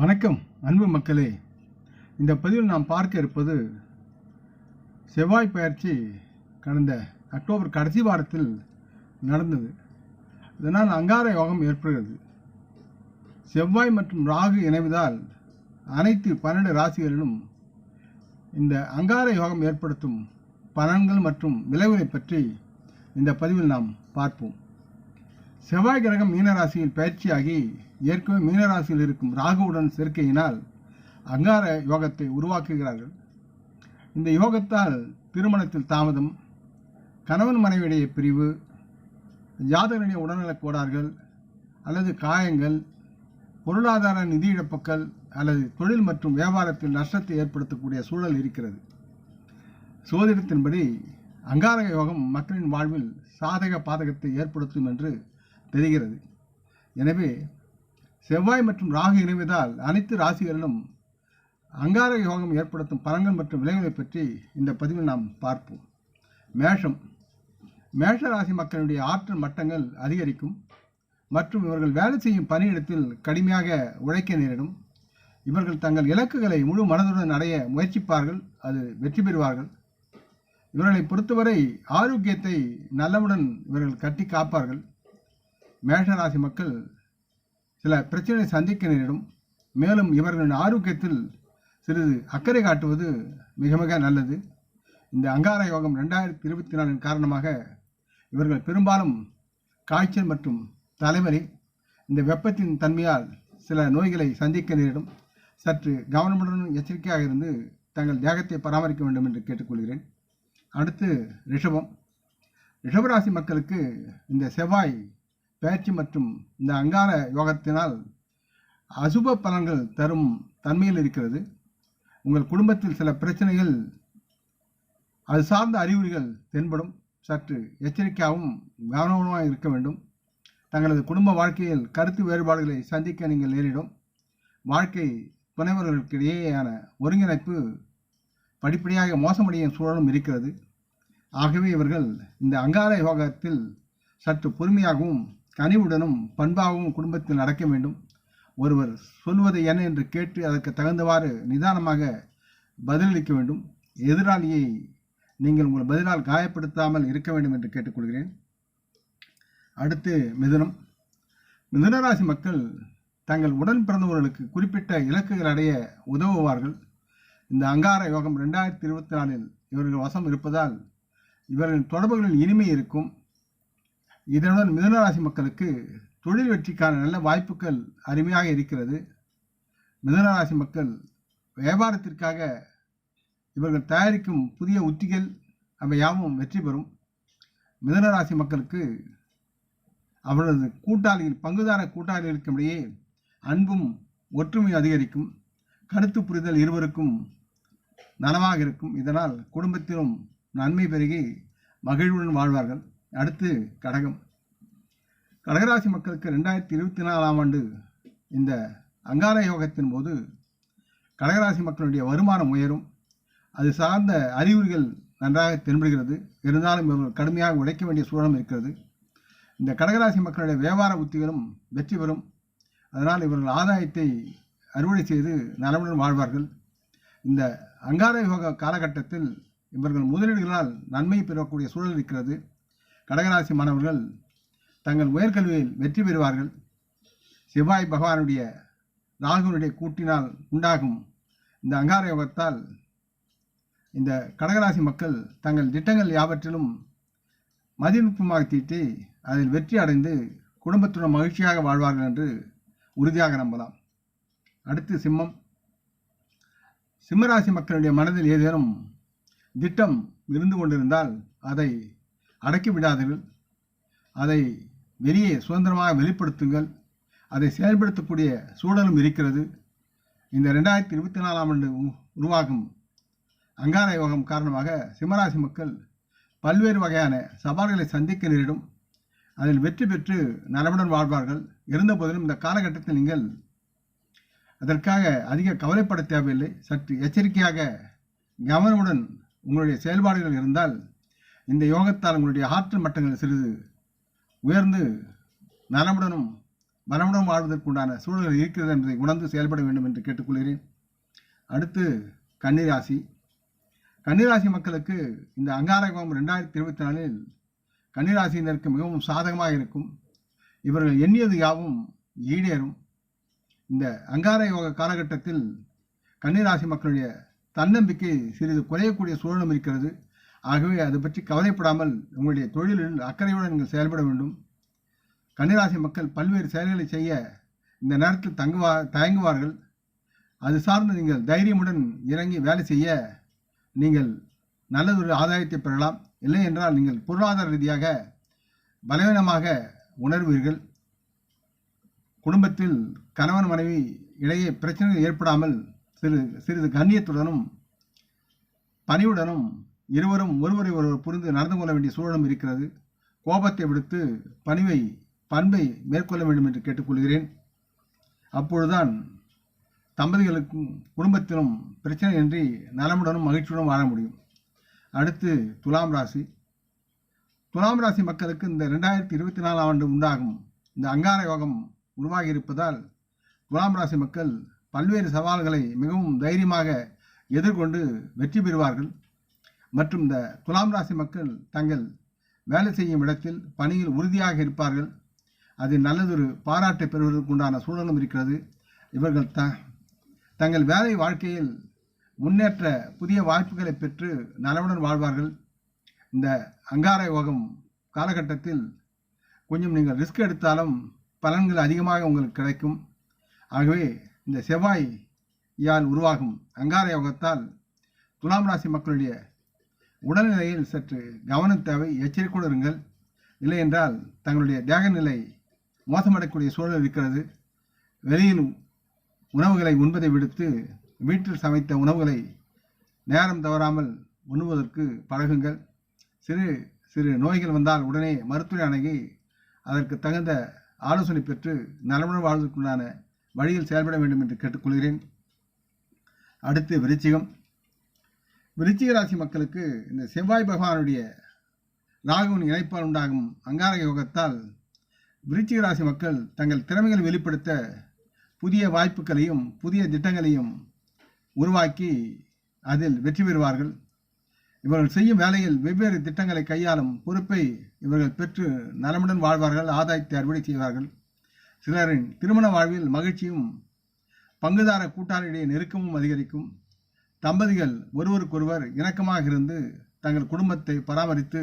வணக்கம் அன்பு மக்களே. இந்த பதிவில் நாம் பார்க்க இருப்பது செவ்வாய் பயிற்சி கடந்த அக்டோபர் கடைசி வாரத்தில் நடந்தது. இதனால் அங்கார யோகம் ஏற்படுகிறது. செவ்வாய் மற்றும் ராகு இணைவதால் அனைத்து பன்னெண்டு ராசிகளிலும் இந்த அங்கார யோகம் ஏற்படுத்தும் பலன்கள் மற்றும் விளைவுகளை பற்றி இந்த பதிவில் நாம் பார்ப்போம். செவ்வாய் கிரகம் மீனராசியில் பயிற்சியாகி ஏற்கனவே மீனராசியில் இருக்கும் ராகுவுடன் சேர்க்கையினால் அங்கார யோகத்தை உருவாக்குகிறார்கள். இந்த யோகத்தால் திருமணத்தில் தாமதம் கணவன் மனைவியிடையே பிரிவு ஜாதகனுடைய உடல்நலக் கோடார்கள் அல்லது காயங்கள் பொருளாதார நிதி இழப்புக்கள் அல்லது தொழில் மற்றும் வியாபாரத்தில் நஷ்டத்தை ஏற்படுத்தக்கூடிய சூழல் இருக்கிறது. சோதிடத்தின்படி அங்கார யோகம் மக்களின் வாழ்வில் சாதக பாதகத்தை ஏற்படுத்தும் என்று தெரிகிறது. எனவே செவ்வாய் மற்றும் ராகு இணைவதால் அனைத்து ராசிகளிலும் அங்கார யோகம் ஏற்படுத்தும் பலன்கள் மற்றும் விளைவுகளை பற்றி இந்த பதிவில் நாம் பார்ப்போம். மேஷம். மேஷ ராசி மக்களுடைய ஆற்றல் மட்டங்கள் அதிகரிக்கும் மற்றும் இவர்கள் வேலை செய்யும் பணியிடத்தில் கடுமையாக உழைக்க நேரிடும். இவர்கள் தங்கள் இலக்குகளை முழு மனதுடன் அடைய முயற்சிப்பார்கள் அது வெற்றி பெறுவார்கள். இவர்களை பொறுத்தவரை ஆரோக்கியத்தை நல்லவுடன் இவர்கள் கட்டி காப்பார்கள். மேஷராசி மக்கள் சில பிரச்சனை சந்திக்க நேரிடும். மேலும் இவர்களின் ஆரோக்கியத்தில் சிறிது அக்கறை காட்டுவது மிக மிக நல்லது. இந்த அங்கார யோகம் ரெண்டாயிரத்தி இருபத்தி நாலின் காரணமாக இவர்கள் பெரும்பாலும் காய்ச்சல் மற்றும் தலைவலி இந்த வெப்பத்தின் தன்மையால் சில நோய்களை சந்திக்க நேரிடும். சற்று கவனமுடன் எச்சரிக்கையாக இருந்து தங்கள் தேகத்தை பராமரிக்க வேண்டும் என்று கேட்டுக்கொள்கிறேன். அடுத்து ரிஷபம். ரிஷபராசி மக்களுக்கு இந்த செவ்வாய் பயிற்சி மற்றும் இந்த அங்கார யோகத்தினால் அசுப பலன்கள் தரும் தன்மையில் இருக்கிறது. உங்கள் குடும்பத்தில் சில பிரச்சனைகள் அது சார்ந்த அறிகுறிகள் தென்படும். சற்று எச்சரிக்கையாகவும் கவனமாக இருக்க வேண்டும். தங்களது குடும்ப வாழ்க்கையில் கருத்து வேறுபாடுகளை சந்திக்க நீங்கள் நேரிடும். வாழ்க்கை துணைவர்களுக்கிடையேயான ஒருங்கிணைப்பு படிப்படியாக மோசமடையும் சூழலும் இருக்கிறது. ஆகவே இவர்கள் இந்த அங்கார யோகத்தில் சற்று பொறுமையாகவும் கனிவுடனும் பண்பாகவும் குடும்பத்தில் நடக்க வேண்டும். ஒருவர் சொல்வது என்ன என்று கேட்டு அதற்கு தகுந்தவாறு நிதானமாக பதிலளிக்க வேண்டும். எதிராளியை நீங்கள் உங்கள் பதிலால் காயப்படுத்தாமல் இருக்க வேண்டும் என்று கேட்டுக்கொள்கிறேன். அடுத்து மிதுனம். மிதுனராசி மக்கள் தங்கள் உடன் பிறந்தவர்களுக்கு குறிப்பிட்ட இலக்குகள் அடைய உதவுவார்கள். இந்த அங்கார யோகம் ரெண்டாயிரத்தி இருபத்தி நாலில் இவர்கள் வசம் இருப்பதால் இவர்களின் தொடர்புகளில் இனிமை இருக்கும். இதனுடன் மிதுனராசி மக்களுக்கு தொழில் வெற்றிக்கான நல்ல வாய்ப்புகள் அருமையாக இருக்கிறது. மிதுனராசி மக்கள் வியாபாரத்திற்காக இவர்கள் தயாரிக்கும் புதிய உத்திகள் அவை யாவும் வெற்றி பெறும். மிதுனராசி மக்களுக்கு அவரது கூட்டாளிகள் பங்குதார கூட்டாளிகளுக்கு இடையே அன்பும் ஒற்றுமை அதிகரிக்கும். கருத்து புரிதல் இருவருக்கும் நனவாக இருக்கும். இதனால் குடும்பத்திலும் நன்மை பெருகி மகிழ்வுடன் வாழ்வார்கள். அடுத்து கடகம். கடகராசி மக்களுக்கு ரெண்டாயிரத்தி இருபத்தி நாலாம் ஆண்டு இந்த அங்கார யோகத்தின் போது கடகராசி மக்களுடைய வருமானம் உயரும். அது சார்ந்த அறிகுறிகள் நன்றாக தென்படுகிறது. இருந்தாலும் இவர்கள் கடுமையாக உழைக்க வேண்டிய சூழலும் இருக்கிறது. இந்த கடகராசி மக்களுடைய வியாபார உத்திகளும் வெற்றி பெறும். அதனால் இவர்கள் ஆதாயத்தை அறுவடை செய்து நலமுடன் வாழ்வார்கள். இந்த அங்கார யோக காலகட்டத்தில் இவர்கள் முதலீடுகளால் நன்மை பெறக்கூடிய சூழல் இருக்கிறது. கடகராசி மாணவர்கள் தங்கள் உயர்கல்வியில் வெற்றி பெறுவார்கள். செவ்வாய் பகவானுடைய ராகுனுடைய கூட்டினால் உண்டாகும் இந்த அங்கார யோகத்தால் இந்த கடகராசி மக்கள் தங்கள் திட்டங்கள் யாவற்றிலும் மதிநுட்பமாக தீட்டி அதில் வெற்றி அடைந்து குடும்பத்துடன் மகிழ்ச்சியாக வாழ்வார்கள் என்று உறுதியாக நம்பலாம். அடுத்து சிம்மம். சிம்மராசி மக்களுடைய மனதில் ஏதேனும் திட்டம் இருந்து கொண்டிருந்தால் அதை அடக்கி விடாதீர்கள். அதை வெளியே சுதந்திரமாக வெளிப்படுத்துங்கள். அதை செயல்படுத்தக்கூடிய சூழலும் இருக்கிறது. இந்த ரெண்டாயிரத்தி இருபத்தி நாலாம் ஆண்டு உ- உருவாகும் அங்கார யோகம் காரணமாக சிம்மராசி மக்கள் பல்வேறு வகையான சவால்களை சந்திக்க நேரிடும். அதில் வெற்றி பெற்று நலமுடன் வாழ்வார்கள். இருந்தபோதிலும் இந்த காலகட்டத்தில் நீங்கள் அதற்காக அதிக கவலைப்பட தேவையில்லை. சற்று எச்சரிக்கையாக கவனமுடன் உங்களுடைய செயல்பாடுகள் இருந்தால் இந்த யோகத்தால் உங்களுடைய ஆற்றல் மட்டங்கள் சிறிது உயர்ந்து நலமுடனும் பலமுடன் வாழ்வதற்குண்டான சூழல்கள் இருக்கிறது என்பதை உணர்ந்து செயல்பட வேண்டும் என்று கேட்டுக்கொள்கிறேன். அடுத்து கன்னிராசி. கன்னிராசி மக்களுக்கு இந்த அங்காரகம் ரெண்டாயிரத்தி இருபத்தி நாலில் கன்னிராசியினருக்கு மிகவும் சாதகமாக இருக்கும். இவர்கள் எண்ணியது யாவும் ஈடேறும். இந்த அங்கார யோக காலகட்டத்தில் கன்னிராசி மக்களுடைய தன்னம்பிக்கை சிறிது குறையக்கூடிய சூழலும் இருக்கிறது. ஆகவே அது பற்றி கவலைப்படாமல் உங்களுடைய தொழிலில் அக்கறையுடன் நீங்கள் செயல்பட வேண்டும். கன்னிராசி மக்கள் பல்வேறு செயல்களை செய்ய இந்த நேரத்தில் தங்குவா தயங்குவார்கள். அது சார்ந்து நீங்கள் தைரியமுடன் இறங்கி வேலை செய்ய நீங்கள் நல்லதொரு ஆதாயத்தை பெறலாம். இல்லை என்றால் நீங்கள் பொருளாதார ரீதியாக பலவீனமாக உணர்வீர்கள். குடும்பத்தில் கணவன் மனைவி இடையே பிரச்சனைகள் ஏற்படாமல் சிறு சிறிது கண்ணியத்துடனும் பணிவுடனும் இருவரும் ஒருவரை ஒருவர் புரிந்து நடந்து கொள்ள வேண்டிய சூழலும் இருக்கிறது. கோபத்தை விடுத்து பணிவை பண்பை மேற்கொள்ள வேண்டும் என்று கேட்டுக்கொள்கிறேன். அப்பொழுதுதான் தம்பதிகளுக்கும் குடும்பத்திலும் பிரச்சனையின்றி நலமுடனும் மகிழ்ச்சியுடன் வாழ முடியும். அடுத்து துலாம் ராசி. துலாம் ராசி மக்களுக்கு இந்த ரெண்டாயிரத்தி இருபத்தி நாலாம் ஆண்டு உண்டாகும் இந்த அங்கார யோகம் உருவாகி இருப்பதால் துலாம் ராசி மக்கள் பல்வேறு சவால்களை மிகவும் தைரியமாக எதிர்கொண்டு வெற்றி பெறுவார்கள். மற்றும் இந்த துலாம் ராசி மக்கள் தங்கள் வேலை செய்யும் இடத்தில் பணியில் உறுதியாக இருப்பார்கள். அதில் நல்லதொரு பாராட்டை பெறுவதற்குண்டான சூழலும் இருக்கிறது. இவர்கள் த தங்கள் வேலை வாழ்க்கையில் முன்னேற்ற புதிய வாய்ப்புகளை பெற்று நலவுடன் வாழ்வார்கள். இந்த அங்கார யோகம் காலகட்டத்தில் கொஞ்சம் நீங்கள் ரிஸ்க் எடுத்தாலும் பலன்கள் அதிகமாக உங்களுக்கு கிடைக்கும். ஆகவே இந்த செவ்வாய் யால் உருவாகும் அங்கார யோகத்தால் துலாம் ராசி மக்களுடைய உடல்நிலையில் சற்று கவனம் தேவை எச்சரிக்கையோடு இருங்கள். இல்லை என்றால் தங்களுடைய தேக நிலை மோசமடையக்கூடிய சூழல் இருக்கிறது. வெளியில் உணவுகளை உண்பதை விடுத்து வீட்டில் சமைத்த உணவுகளை நேரம் தவறாமல் உண்ணுவதற்கு பழகுங்கள். சிறு சிறு நோய்கள் வந்தால் உடனே மருத்துவரை அணுகி அதற்கு தகுந்த ஆலோசனை பெற்று நலமுடன் வாழ்வதற்குண்டான வழியில் செயல்பட வேண்டும் என்று கேட்டுக்கொள்கிறேன். அடுத்து விருச்சிகம். விருச்சிக ராசி மக்களுக்கு இந்த செவ்வாய் பகவானுடைய ராகுவின் இணைப்பால் உண்டாகும் அங்காரக யோகத்தால் விருச்சிக ராசி மக்கள் தங்கள் திறமைகளை வெளிப்படுத்த புதிய வாய்ப்புகளையும் புதிய திட்டங்களையும் உருவாக்கி அதில் வெற்றி பெறுவார்கள். இவர்கள் செய்யும் வேலையில் வெவ்வேறு திட்டங்களை கையாளும் பொறுப்பை இவர்கள் பெற்று நலமுடன் வாழ்வார்கள் ஆதாயத்தை அறுவடை செய்வார்கள். சிலரின் திருமண வாழ்வில் மகிழ்ச்சியும் பங்குதார கூட்டாளிடையே நெருக்கமும் அதிகரிக்கும். தம்பதிகள் ஒருவருக்கொருவர் இணக்கமாக இருந்து தங்கள் குடும்பத்தை பராமரித்து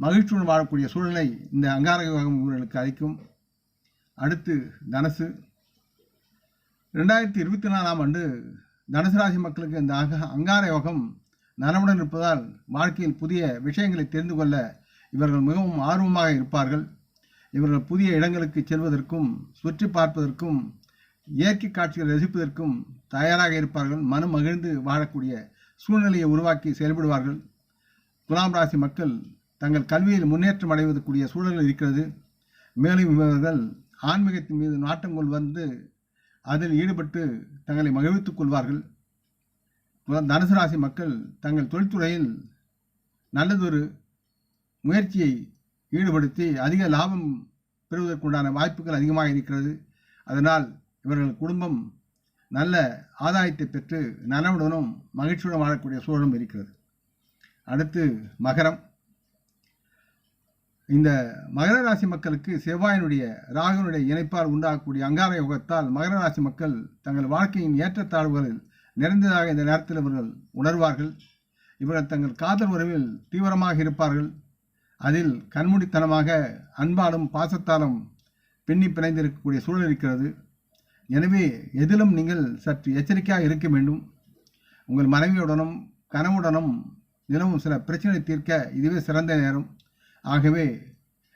மகிழ்ச்சியுடன் வாழக்கூடிய சூழலை இந்த அங்கார யோகம் உங்களுக்கு அளிக்கும். அடுத்து தனுசு. ரெண்டாயிரத்தி இருபத்தி நாலாம் ஆண்டு தனுசு ராசி மக்களுக்கு இந்த அக அங்கார யோகம் நலமுடன் இருப்பதால் வாழ்க்கையில் புதிய விஷயங்களை தெரிந்து கொள்ள இவர்கள் மிகவும் ஆர்வமாக இருப்பார்கள். இவர்கள் புதிய இடங்களுக்கு செல்வதற்கும் சுற்றி பார்ப்பதற்கும் இயற்கை காட்சிகளை ரசிப்பதற்கும் தயாராக இருப்பார்கள். மனம் மகிழ்ந்து வாழக்கூடிய சூழ்நிலையை உருவாக்கி செயல்படுவார்கள். துலாம் ராசி மக்கள் தங்கள் கல்வியில் முன்னேற்றம் அடைவதற்குரிய சூழல்கள் இருக்கிறது. மேலும் இவர்கள் ஆன்மீகத்தின் மீது நாட்டம் கொள்வந்து அதில் ஈடுபட்டு தங்களை மகிழ்வித்துக் கொள்வார்கள். தனுசு ராசி மக்கள் தங்கள் தொழில்துறையில் நல்லதொரு முயற்சியை ஈடுபடுத்தி அதிக லாபம் பெறுவதற்குண்டான வாய்ப்புகள் அதிகமாக இருக்கிறது. அதனால் இவர்கள் குடும்பம் நல்ல ஆதாயத்தை பெற்று நலவுடனும் மகிழ்ச்சியுடன் வாழக்கூடிய சூழலும் இருக்கிறது. அடுத்து மகரம். இந்த மகர ராசி மக்களுக்கு செவ்வாயினுடைய ராகுனுடைய இணைப்பால் உண்டாகக்கூடிய அங்கார யோகத்தால் மகர ராசி மக்கள் தங்கள் வாழ்க்கையின் ஏற்றத்தாழ்வுகளில் நிறைந்ததாக இந்த நேரத்தில் இவர்கள் உணர்வார்கள். இவர்கள் தங்கள் காதல் உறவில் தீவிரமாக இருப்பார்கள். அதில் கண்மூடித்தனமாக அன்பாலும் பாசத்தாலும் பின்னி பிணைந்திருக்கக்கூடிய சூழல் இருக்கிறது. எனவே எதிலும் நீங்கள் சற்று எச்சரிக்கையாக இருக்க வேண்டும். உங்கள் மனைவியுடனும் கனவுடனும் நிலவும் சில பிரச்சனை தீர்க்க இதுவே சிறந்த நேரம். ஆகவே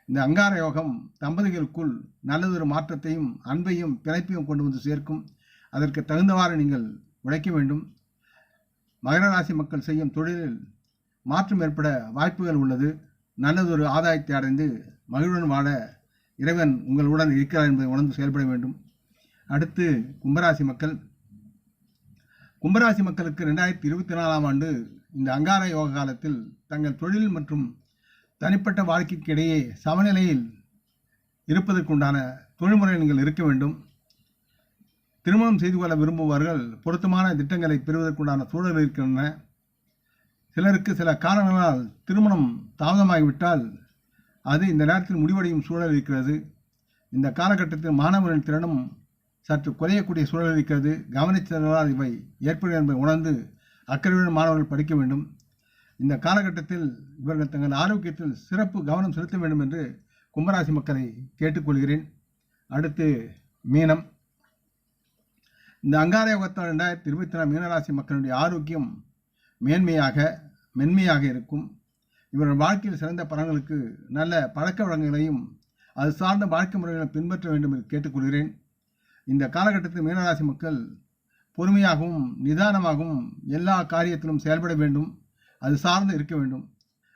இந்த அங்கார யோகம் தம்பதிகளுக்குள் நல்லதொரு மாற்றத்தையும் அன்பையும் பிணைப்பையும் கொண்டு வந்து சேர்க்கும். அதற்கு தகுந்தவாறு நீங்கள் உழைக்க வேண்டும். மகர ராசி மக்கள் செய்யும் தொழிலில் மாற்றம் ஏற்பட வாய்ப்புகள் உள்ளது. நல்லதொரு ஆதாயத்தை அடைந்து மகிழ்வுடன் வாழ இறைவன் உங்களுடன் இருக்கிறார் என்பதை உணர்ந்து செயல்பட வேண்டும். அடுத்து கும்பராசி மக்கள். கும்பராசி மக்களுக்கு ரெண்டாயிரத்தி இருபத்தி நாலாம் ஆண்டு இந்த அங்கார யோக காலத்தில் தங்கள் தொழில் மற்றும் தனிப்பட்ட வாழ்க்கைக்கு இடையே சமநிலையில் இருப்பதற்குண்டான தொழில்முறை நீங்கள் இருக்க வேண்டும். திருமணம் செய்து கொள்ள விரும்புபவர்கள் பொருத்தமான திட்டங்களை பெறுவதற்குண்டான சூழல் இருக்கின்றன. சிலருக்கு சில காரணங்களால் திருமணம் தாமதமாகிவிட்டால் அது இந்த நேரத்தில் முடிவடையும் சூழல் இருக்கிறது. இந்த காலகட்டத்தில் மாணவர்களின் திறனும் சற்று குறையக்கூடிய சூழல் இருக்கிறது கவனித்ததால் இவை ஏற்படும் என்பதை உணர்ந்து அக்கறையுடன் மாணவர்கள் படிக்க வேண்டும். இந்த காலகட்டத்தில் இவர்கள் தங்கள் ஆரோக்கியத்தில் சிறப்பு கவனம் செலுத்த வேண்டும் என்று கும்பராசி மக்களை கேட்டுக்கொள்கிறேன். அடுத்து மீனம். இந்த அங்கார யோகத்தால் ரெண்டாயிரத்தி இருபத்தி நாலு மீனராசி மக்களுடைய ஆரோக்கியம் மேன்மையாக மென்மையாக இருக்கும். இவர்கள் வாழ்க்கையில் சிறந்த பலன்களுக்கு நல்ல பழக்க வழங்கங்களையும் அது சார்ந்த வாழ்க்கை முறைகளை பின்பற்ற வேண்டும் என்று கேட்டுக்கொள்கிறேன். இந்த காலகட்டத்தில் மீனராசி மக்கள் பொறுமையாகவும் நிதானமாகவும் எல்லா காரியத்திலும் செயல்பட வேண்டும். அது சார்ந்து இருக்க வேண்டும்.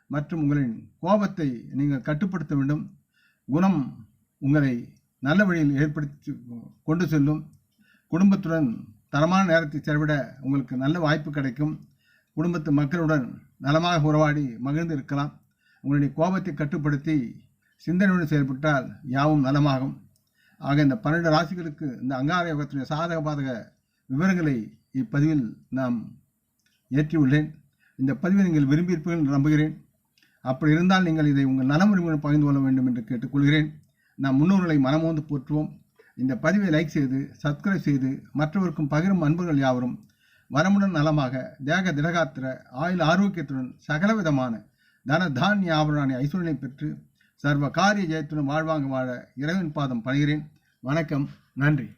மற்றும் உங்களின் கோபத்தை நீங்கள் கட்டுப்படுத்த வேண்டும். குணம் உங்களை நல்ல வழியில் ஏற்படுத்தி கொண்டு செல்லும். குடும்பத்துடன் தரமான நேரத்தை செலவிட உங்களுக்கு நல்ல வாய்ப்பு கிடைக்கும். குடும்பத்து மக்களுடன் நலமாக உறவாடி மகிழ்ந்து இருக்கலாம். உங்களுடைய கோபத்தை கட்டுப்படுத்தி சிந்தனையுடன் செயல்பட்டால் யாவும் நலமாகும். ஆக இந்த பன்னெண்டு ராசிகளுக்கு இந்த அங்கார யோகத்தினுடைய சாதக பாதக விவரங்களை இப்பதிவில் நாம் ஏற்றியுள்ளேன் இந்த பதிவை நீங்கள் விரும்பியிருப்பீர்கள் என்று நம்புகிறேன். அப்படி இருந்தால் நீங்கள் இதை உங்கள் நலமுறைகளுடன் பகிர்ந்து கொள்ள வேண்டும் என்று கேட்டுக்கொள்கிறேன். நாம் முன்னோர்களை மனமோந்து போற்றுவோம். இந்த பதிவை லைக் செய்து சப்ஸ்கிரைப் செய்து மற்றவருக்கும் பகிரும் அன்புகள் யாவரும் வரமுடன் நலமாக தேக திடகாத்திர ஆயுள் ஆரோக்கியத்துடன் சகலவிதமான தன தானிய ஆபரண ஐஸ்வர்யனை பெற்று சர்வ காரிய ஜெயத்துடன் வாழ்வாங்க வாழ இறைவன் பாதம் பணிகிறேன். வணக்கம். நன்றி.